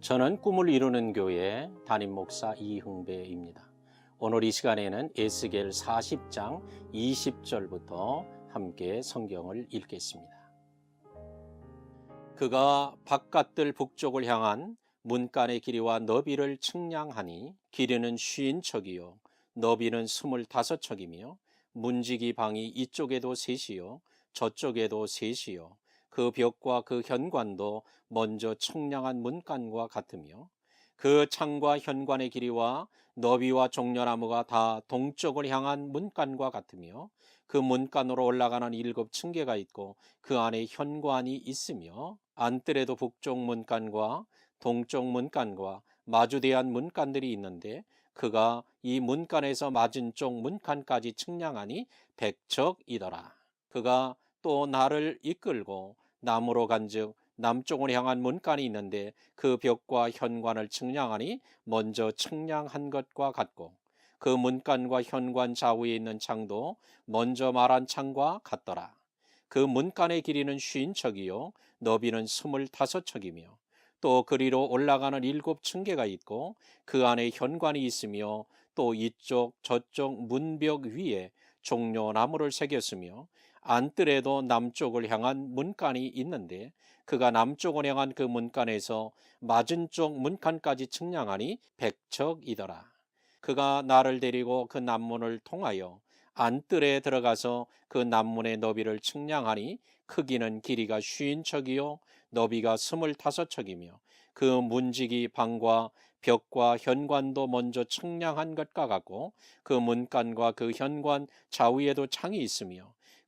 저는 꿈을 이루는 교회 담임 목사 이흥배입니다. 오늘 이 시간에는 에스겔 40장 20절부터 함께 성경을 읽겠습니다. 그가 바깥들 북쪽을 향한 문간의 길이와 너비를 측량하니 길이는 쉰 척이요 너비는 스물다섯 척이며 문지기 방이 이쪽에도 셋이요 저쪽에도 셋이요 그 벽과 그 현관도 먼저 청량한 문간과 같으며 그 창과 현관의 길이와 너비와 종려나무가 다 동쪽을 향한 문간과 같으며 그 문간으로 올라가는 일곱 층계가 있고 그 안에 현관이 있으며 안뜰에도 북쪽 문간과 동쪽 문간과 마주대한 문간들이 있는데 그가 이 문간에서 맞은 쪽 문간까지 측량하니 백척이더라. 그가 또 나를 이끌고 남으로 간즉 남쪽을 향한 문간이 있는데 그 벽과 현관을 측량하니 먼저 측량한 것과 같고 그 문간과 현관 좌우에 있는 창도 먼저 말한 창과 같더라. 그 문간의 길이는 쉰 척이요 너비는 스물다섯 척이며 또 그리로 올라가는 일곱 층계가 있고 그 안에 현관이 있으며 또 이쪽 저쪽 문벽 위에 종려나무를 새겼으며 안뜰에도 남쪽을 향한 문간이 있는데 그가 남쪽을 향한 그 문간에서 맞은 쪽 문간까지 측량하니 백척이더라. 그가 나를 데리고 그 남문을 통하여 안뜰에 들어가서 그 남문의 너비를 측량하니 크기는 길이가 쉰 척이요 너비가 스물다섯 척이며 그 문지기 방과 벽과 현관도 먼저 측량한 것과 같고 그 문간과 그 현관 좌우에도 창이 있으며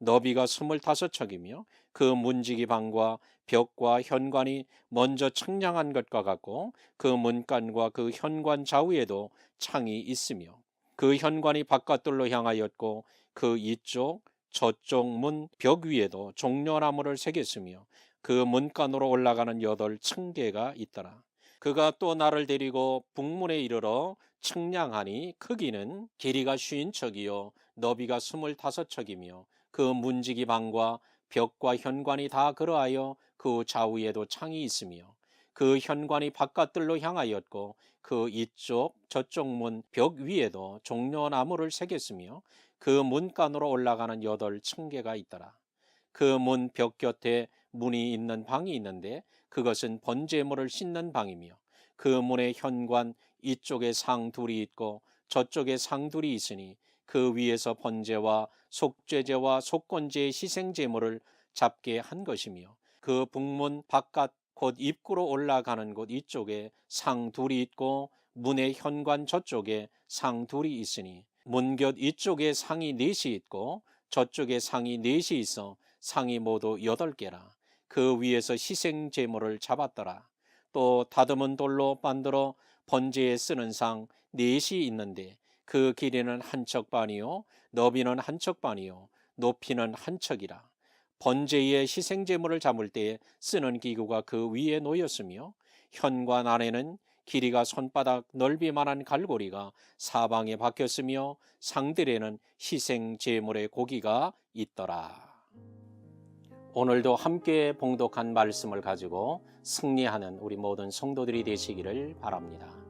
너비가 스물다섯 척이며 그 문지기 방과 벽과 현관이 먼저 측량한 것과 같고 그 문간과 그 현관 좌우에도 창이 있으며 그 현관이 바깥들로 향하였고 그 이쪽 저쪽 문 벽 위에도 종려나무를 새겼으며 그 문간으로 올라가는 여덟 층계가 있더라. 그가 또 나를 데리고 북문에 이르러 측량하니 크기는 길이가 쉰 척이요 너비가 스물다섯 척이며 그 문지기 방과 벽과 현관이 다 그러하여 그 좌우에도 창이 있으며 그 현관이 바깥들로 향하였고 그 이쪽 저쪽 문 벽 위에도 종려나무를 새겼으며 그 문간으로 올라가는 여덟 층계가 있더라. 그 문 벽 곁에 문이 있는 방이 있는데 그것은 번제물을 씻는 방이며 그 문의 현관 이쪽에 상 둘이 있고 저쪽에 상 둘이 있으니 그 위에서 번제와 속죄제와 속건제의 희생 제물을 잡게 한 것이며 그 북문 바깥 곧 입구로 올라가는 곳 이쪽에 상 둘이 있고 문의 현관 저쪽에 상 둘이 있으니 문곁 이쪽에 상이 넷이 있고 저쪽에 상이 넷이 있어 상이 모두 여덟 개라. 그 위에서 희생 제물을 잡았더라. 또 다듬은 돌로 만들어 번제에 쓰는 상 넷이 있는데 그 길이는 한 척 반이요 너비는 한 척 반이요 높이는 한 척이라. 번제의 희생 제물을 잡을 때에 쓰는 기구가 그 위에 놓였으며 현관 안에는 길이가 손바닥 넓이만한 갈고리가 사방에 박혔으며 상들에는 희생 제물의 고기가 있더라. 오늘도 함께 봉독한 말씀을 가지고 승리하는 우리 모든 성도들이 되시기를 바랍니다.